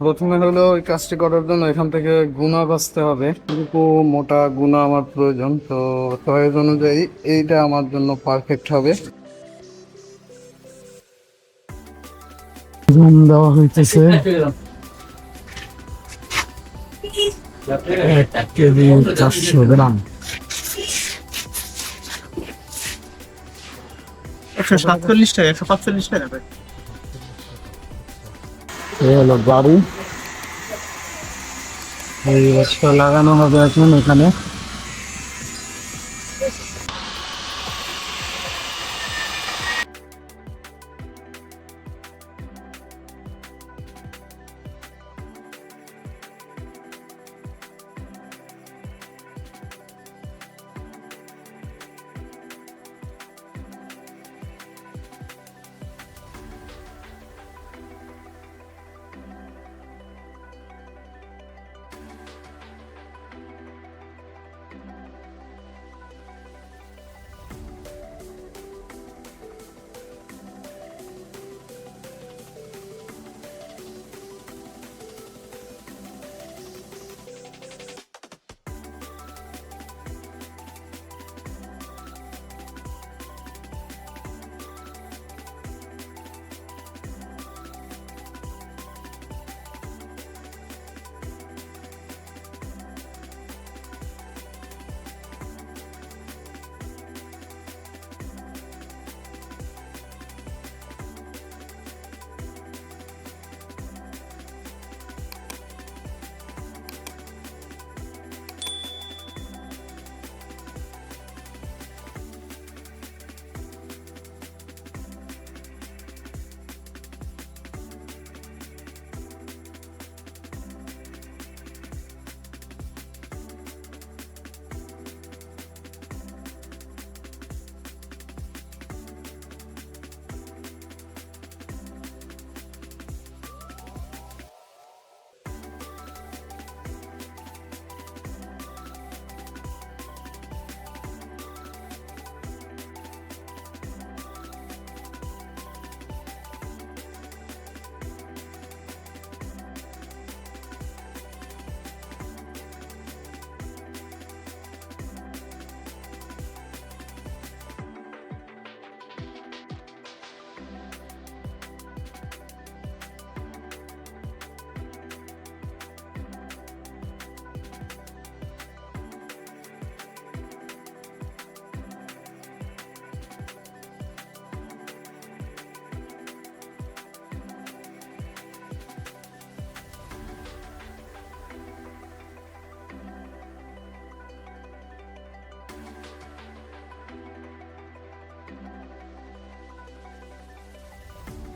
প্রথমে হলো ওই কাজটি করার জন্য এখান থেকে গুণা বাঁচতে হবে। কিন্তু মোটা গুণা আমার প্রয়োজন তো চয়েস অনুযায়ী এইটা আমার জন্য পারফেক্ট হবে। রুম দেওয়া হইতেছে। এক কেজি চারশো গ্রাম। একশো সাতচল্লিশ টাকা একশো পাঁচচল্লিশ টাকা। ভাই এই হলো বাড়ি এই গাছটা লাগানো হবে এখন এখানে।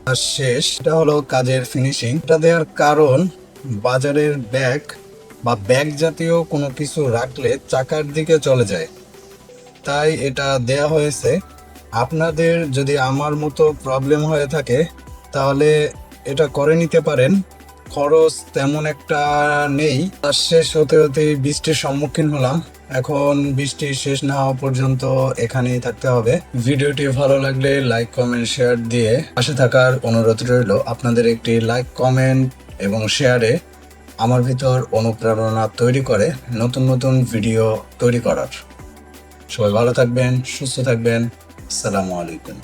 আর শেষ এটা হলো কাজের ফিনিশিং এটা দেওয়ার কারণ, বাজারের ব্যাগ বা ব্যাগ জাতীয় কোনো কিছু রাখলে চাকার দিকে চলে যায়। তাই এটা দেয়া হয়েছে। আপনাদের যদি আমার মতো প্রবলেম হয়ে থাকে, তাহলে এটা করে নিতে পারেন। খরচ তেমন একটা নেই। আর শেষ হতে হতে বৃষ্টির সম্মুখীন হলাম। এখন বৃষ্টি শেষ না হওয়া পর্যন্ত এখানেই থাকতে হবে। ভিডিওটি ভালো লাগলে লাইক কমেন্ট শেয়ার দিয়ে পাশে থাকার অনুরোধ রইল। আপনাদের একটি লাইক কমেন্ট এবং শেয়ারে আমার ভিতর অনুপ্রেরণা তৈরি করে নতুন নতুন ভিডিও তৈরি করার। সবাই ভালো থাকবেন, সুস্থ থাকবেন। আসসালামু আলাইকুম।